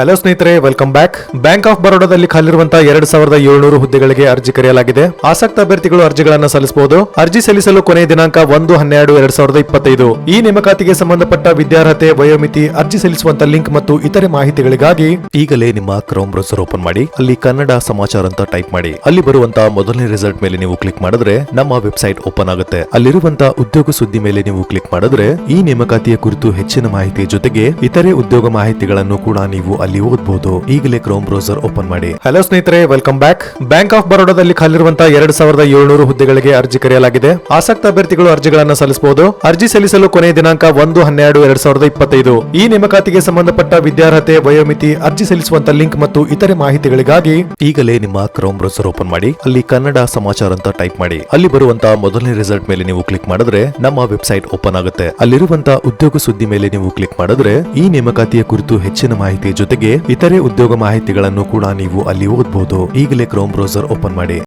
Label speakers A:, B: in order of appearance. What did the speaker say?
A: Hello ಸ್ನೇಹಿತರೆ welcome back bank of ಬರೋಡಾದಲ್ಲಿ ಖಾಲಿರುವಂತಹ ಎರಡ್ ಸಾವಿರದ ಏಳ್ನೂರು ಹುದ್ದೆಗಳಿಗೆ ಅರ್ಜಿ ಕರೆಯಲಾಗಿದೆ. ಆಸಕ್ತ ಅಭ್ಯರ್ಥಿಗಳು ಅರ್ಜಿಗಳನ್ನು ಸಲ್ಲಿಸಬಹುದು. ಅರ್ಜಿ ಸಲ್ಲಿಸಲು ಕೊನೆಯ ದಿನಾಂಕ ಒಂದು, ಹನ್ನೆರಡು, ಎರಡ್ ಸಾವಿರದ ಇಪ್ಪತ್ತೈದು. ಈ ನೇಮಕಾತಿಗೆ ಸಂಬಂಧಪಟ್ಟ ವಿದ್ಯಾರ್ಹತೆ, ವಯೋಮಿತಿ, ಅರ್ಜಿ ಸಲ್ಲಿಸುವಂತಹ ಲಿಂಕ್ ಮತ್ತು ಇತರೆ ಮಾಹಿತಿಗಳಿಗಾಗಿ ಈಗಲೇ ನಿಮ್ಮ ಕ್ರೋಮ್ ಬ್ರೌಸರ್ ಓಪನ್ ಮಾಡಿ. ಅಲ್ಲಿ ಕನ್ನಡ ಸಮಾಚಾರ ಅಂತ ಟೈಪ್ ಮಾಡಿ. ಅಲ್ಲಿ ಬರುವಂತಹ ಮೊದಲನೇ ರಿಸಲ್ಟ್ ಮೇಲೆ ನೀವು ಕ್ಲಿಕ್ ಮಾಡಿದ್ರೆ ನಮ್ಮ ವೆಬ್ಸೈಟ್ ಓಪನ್ ಆಗುತ್ತೆ. ಅಲ್ಲಿರುವಂತಹ ಉದ್ಯೋಗ ಸುದ್ದಿ ಮೇಲೆ ನೀವು ಕ್ಲಿಕ್ ಮಾಡಿದ್ರೆ ಈ ನೇಮಕಾತಿಯ ಕುರಿತು ಹೆಚ್ಚಿನ ಮಾಹಿತಿ ಜೊತೆಗೆ ಇತರೆ ಉದ್ಯೋಗ ಮಾಹಿತಿಗಳನ್ನು ಕೂಡ ನೀವು ಅಲ್ಲಿ ಓದಬಹುದು ಈಗಲೇ ಕ್ರೋಮ್ ಬ್ರೌಸರ್ ಓಪನ್ ಮಾಡಿ. ಹಲೋ ಸ್ನೇಹಿತರೆ ವೆಲ್ಕಮ್ ಬ್ಯಾಕ್ ಬ್ಯಾಂಕ್ ಆಫ್ ಬರೋಡಾದಲ್ಲಿ ಖಾಲಿರುವಂತಹ ಎರಡ್ ಸಾವಿರದ ಏಳ್ನೂರು ಹುದ್ದೆಗಳಿಗೆ ಅರ್ಜಿ ಕರೆಯಲಾಗಿದೆ. ಆಸಕ್ತ ಅಭ್ಯರ್ಥಿಗಳು ಅರ್ಜಿಗಳನ್ನು ಸಲ್ಲಿಸಬಹುದು. ಅರ್ಜಿ ಸಲ್ಲಿಸಲು ಕೊನೆಯ ದಿನಾಂಕ ಒಂದು ಹನ್ನೆರಡು ಎರಡ್ ಸಾವಿರದ ಇಪ್ಪತ್ತೈದು. ಈ ನೇಮಕಾತಿಗೆ ಸಂಬಂಧಪಟ್ಟ ವಿದ್ಯಾರ್ಹತೆ ವಯೋಮಿತಿ ಅರ್ಜಿ ಸಲ್ಲಿಸುವಂತ ಲಿಂಕ್ ಮತ್ತು ಇತರೆ ಮಾಹಿತಿಗಳಿಗಾಗಿ ಈಗಲೇ ನಿಮ್ಮ ಕ್ರೋಮ್ ಬ್ರೌಸರ್ ಓಪನ್ ಮಾಡಿ. ಅಲ್ಲಿ ಕನ್ನಡ ಸಮಾಚಾರ ಅಂತ ಟೈಪ್ ಮಾಡಿ. ಅಲ್ಲಿ ಬರುವಂತಹ ಮೊದಲನೇ ರಿಸಲ್ಟ್ ಮೇಲೆ ನೀವು ಕ್ಲಿಕ್ ಮಾಡಿದ್ರೆ ನಮ್ಮ ವೆಬ್ಸೈಟ್ ಓಪನ್ ಆಗುತ್ತೆ. ಅಲ್ಲಿರುವಂತಹ ಉದ್ಯೋಗ ಸುದ್ದಿ ಮೇಲೆ ನೀವು ಕ್ಲಿಕ್ ಮಾಡಿದ್ರೆ ಈ ನೇಮಕಾತಿಯ ಕುರಿತು ಹೆಚ್ಚಿನ ಮಾಹಿತಿ ಜೊತೆಗೆ ಇತರೆ ಉದ್ಯೋಗ ಮಾಹಿತಿಗಳನ್ನು ಕೂಡ ನೀವು ಅಲ್ಲಿ ಓದಬಹುದು ಈಗಲೇ ಕ್ರೋಮ್ ಬ್ರೌಸರ್ ಓಪನ್ ಮಾಡಿ.